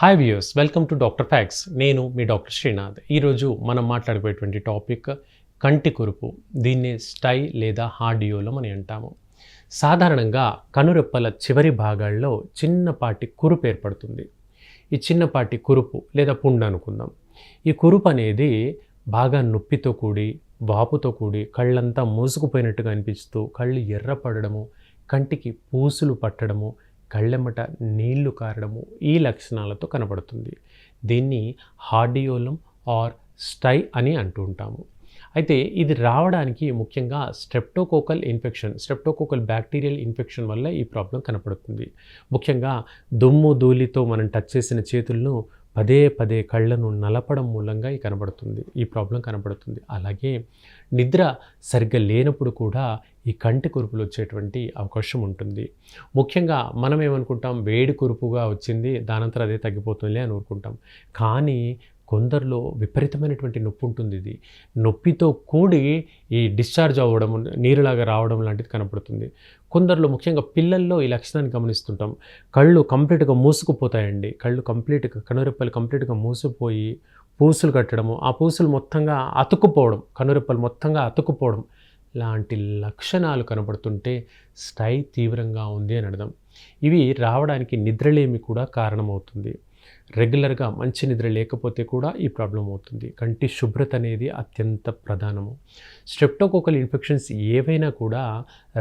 Hi views welcome to doctor facts నేను మీ doctor Srinath ఈరోజు మనం మాట్లాడుకునేటువంటి టాపిక్ కంటి కురుపు దీన్ని స్టై లేదా హార్డియోలం అని అంటాము. సాధారణంగా కనురెప్పల చివరి భాగాల్లో చిన్నపాటి కురుపు ఏర్పడుతుంది. ఈ చిన్నపాటి కురుపు లేదా పుండు అనుకుందాం. ఈ కురుపు అనేది బాగా నొప్పితో కూడి వాపుతో కూడి కళ్ళంతా మూసుకుపోయినట్టుగా అనిపిస్తూ కళ్ళు ఎర్రపడడము కంటికి పూసులు పట్టడము కళ్ళెమ్మట నీళ్ళు కారడము ఈ లక్షణాలతో కనబడుతుంది. దీన్ని హార్డియోలం ఆర్ స్టై అని అంటూ ఉంటాము. అయితే ఇది రావడానికి ముఖ్యంగా streptococcal infection streptococcal bacterial infection వల్ల ఈ ప్రాబ్లం కనపడుతుంది. ముఖ్యంగా దుమ్ము ధూళితో మనం టచ్ చేసిన చేతులను పదే పదే కళ్ళను నలపడం మూలంగా ఈ కనబడుతుంది. ఈ ప్రాబ్లం కనబడుతుంది. అలాగే నిద్ర సరిగ్గా లేనప్పుడు కూడా ఈ కంటి కురుపులు వచ్చేటువంటి అవకాశం ఉంటుంది. ముఖ్యంగా మనం ఏమనుకుంటాం వేడి కురుపుగా వచ్చింది దానంతరం అదే తగ్గిపోతుంది అని అనుకుంటాం కానీ కొందరిలో విపరీతమైనటువంటి నొప్పి ఉంటుంది ఇది. నొప్పితో కూడి ఈ డిశ్చార్జ్ అవ్వడం నీరులాగా రావడం లాంటిది కనపడుతుంది. కొందరిలో ముఖ్యంగా పిల్లల్లో ఈ లక్షణాన్ని గమనిస్తుంటాం. కళ్ళు కంప్లీట్గా మూసుకుపోతాయండి. కళ్ళు కంప్లీట్గా కనురెప్పలు కంప్లీట్గా మూసిపోయి పూసులు కట్టడము ఆ పూసులు మొత్తంగా అతుక్కుపోవడం కనురెప్పలు మొత్తంగా అతుక్కుపోవడం లాంటి లక్షణాలు కనబడుతుంటే స్టై తీవ్రంగా ఉంది అని అర్థం. ఇవి రావడానికి నిద్రలేమి కూడా కారణమవుతుంది. రెగ్యులర్గా మంచి నిద్ర లేకపోతే కూడా ఈ ప్రాబ్లం అవుతుంది. కంటి శుభ్రత అనేది అత్యంత ప్రధానము. స్ట్రెప్టోకోకల్ ఇన్ఫెక్షన్స్ ఏవైనా కూడా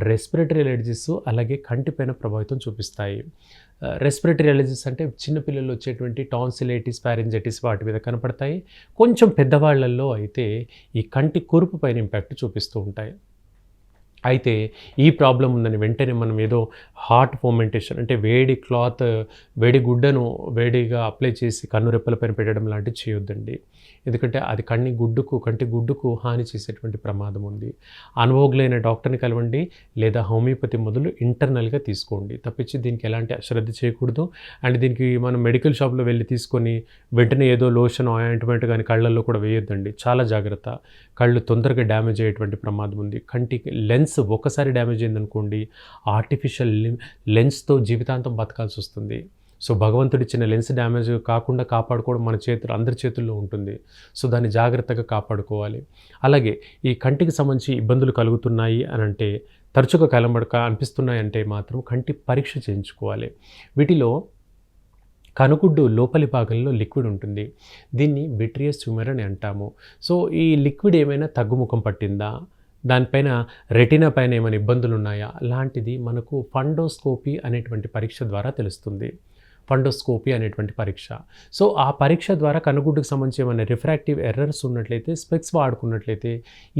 రెస్పిరేటరీ ఎలర్జీస్ అలాగే కంటిపైన ప్రభావితం చూపిస్తాయి. రెస్పిరేటరీ ఎలర్జీస్ అంటే చిన్నపిల్లల్లో వచ్చేటువంటి టాన్సిలైటిస్ ప్యారెంజైటిస్ వాటి మీద కనపడతాయి. కొంచెం పెద్దవాళ్ళలో అయితే ఈ కంటి కురుపు పైన ఇంపాక్ట్ చూపిస్తూ ఉంటాయి. అయితే ఈ ప్రాబ్లం ఉందని వెంటనే మనం ఏదో హాట్ ఫోమెంటేషన్ అంటే వేడి క్లాత్ వేడి గుడ్డను వేడిగా అప్లై చేసి కన్ను రెప్పలపైన పెట్టడం లాంటివి చేయొద్దండి. ఎందుకంటే అది కన్ని గుడ్డుకు కంటి గుడ్డుకు హాని చేసేటువంటి ప్రమాదం ఉంది. అనుభవజ్ఞులైన డాక్టర్ని కలవండి లేదా హోమియోపతి మొదలు ఇంటర్నల్గా తీసుకోండి. తప్పించి దీనికి ఎలాంటి అశ్రద్ధ చేయకూడదు. అండ్ దీనికి మనం మెడికల్ షాప్లో వెళ్ళి తీసుకొని వెంటనే ఏదో లోషన్ ఆయింట్మెంట్ కానీ కళ్ళల్లో కూడా వేయొద్దండి. చాలా జాగ్రత్త. కళ్ళు తొందరగా డ్యామేజ్ అయ్యేటువంటి ప్రమాదం ఉంది. కంటికి లెన్స్ ఒక్కసారి డ్యామేజ్ అయిందనుకోండి ఆర్టిఫిషియల్ లెన్స్తో జీవితాంతం బతకాల్సి వస్తుంది. సో భగవంతుడిచ్చిన లెన్స్ డ్యామేజ్ కాకుండా కాపాడుకోవడం మన చేతులు అందరి చేతుల్లో ఉంటుంది. సో దాన్ని జాగ్రత్తగా కాపాడుకోవాలి. అలాగే ఈ కంటికి సంబంధించి ఇబ్బందులు కలుగుతున్నాయి అని అంటే తరచుగా కలబడక అనిపిస్తున్నాయి అంటే మాత్రం కంటి పరీక్ష చేయించుకోవాలి. వీటిలో కనుగుడ్డు లోపలి భాగంలో లిక్విడ్ ఉంటుంది. దీన్ని బిట్రియస్ ట్యూమర్ అని అంటాము. సో ఈ లిక్విడ్ ఏమైనా తగ్గుముఖం పట్టిందా? దానిపైన రెటినా పైన ఏమైనా ఇబ్బందులు ఉన్నాయా? లాంటిది మనకు ఫండోస్కోపీ అనేటువంటి పరీక్ష ద్వారా తెలుస్తుంది. ఫండోస్కోపీ అనేటువంటి పరీక్ష. సో ఆ పరీక్ష ద్వారా కనుగుడ్డుకు సంబంధించి ఏమైనా రిఫ్రాక్టివ్ ఎర్రర్స్ ఉన్నట్లయితే స్పెక్స్ వాడుకున్నట్లయితే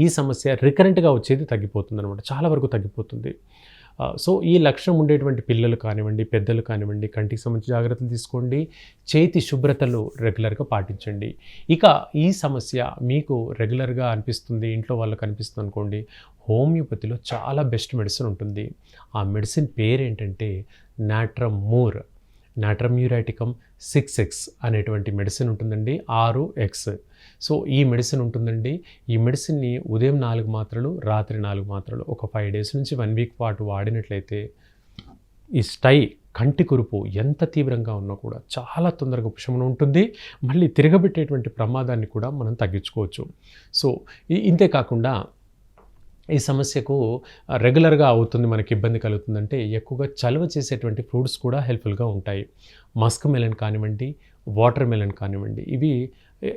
ఈ సమస్య రికరెంట్గా వచ్చేది తగ్గిపోతుంది అనమాట చాలా వరకు తగ్గిపోతుంది. సో ఈ లక్షణం ఉండేటువంటి పిల్లలు కానివ్వండి పెద్దలు కానివ్వండి కంటికి సంబంధించి జాగ్రత్తలు తీసుకోండి చేతి శుభ్రతలు రెగ్యులర్గా పాటించండి. ఇక ఈ సమస్య మీకు రెగ్యులర్గా అనిపిస్తుంది ఇంట్లో వాళ్ళకి అనిపిస్తుంది అనుకోండి హోమియోపతిలో చాలా బెస్ట్ మెడిసిన్ ఉంటుంది. ఆ మెడిసిన్ పేరేంటంటే నాట్రమ్ నాట్రమూర్. నాట్రమ్యూరాటికమ్ సిక్స్ ఎక్స్ అనేటువంటి మెడిసిన్ ఉంటుందండి ఆరు ఎక్స్ సో ఈ మెడిసిన్ ఉంటుందండి. ఈ మెడిసిన్ని ఉదయం నాలుగు మాత్రలు రాత్రి నాలుగు మాత్రలు ఒక ఫైవ్ డేస్ నుంచి వన్ వీక్ పాటు వాడినట్లయితే ఈ స్టై కంటి కురుపు ఎంత తీవ్రంగా ఉన్నా కూడా చాలా తొందరగా ఉపశమనం ఉంటుంది. మళ్ళీ తిరగబెట్టేటువంటి ప్రమాదాన్ని కూడా మనం తగ్గించుకోవచ్చు. సో ఇంతే కాకుండా ఈ సమస్యకు రెగ్యులర్గా అవుతుంది మనకి ఇబ్బంది కలుగుతుందంటే ఎక్కువగా చలువ చేసేటువంటి ఫ్రూట్స్ కూడా హెల్ప్ఫుల్గా ఉంటాయి. మస్క్ మెలన్ కానివ్వండి వాటర్ మెలన్ కానివ్వండి ఇవి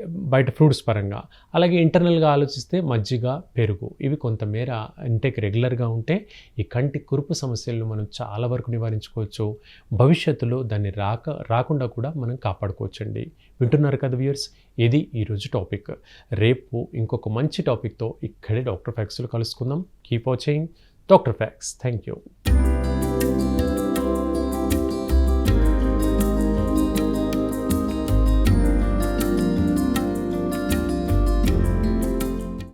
బయట ఫ్రూట్స్ పరంగా. అలాగే ఇంటర్నల్గా ఆలోచిస్తే మజ్జిగ పెరుగు ఇవి కొంతమేర ఇంటేక్ రెగ్యులర్గా ఉంటే ఈ కంటి కురుపు సమస్యలను మనం చాలా వరకు నివారించుకోవచ్చు. భవిష్యత్తులో దాన్ని రాక రాకుండా కూడా మనం కాపాడుకోవచ్చండి. వింటున్నారు కదా వ్యూయర్స్? ఇది ఈరోజు టాపిక్. రేపు ఇంకొక మంచి టాపిక్తో ఇక్కడే డాక్టర్ ఫ్యాక్స్లో కలుసుకుందాం. Keep watching. Doctor facts thank you.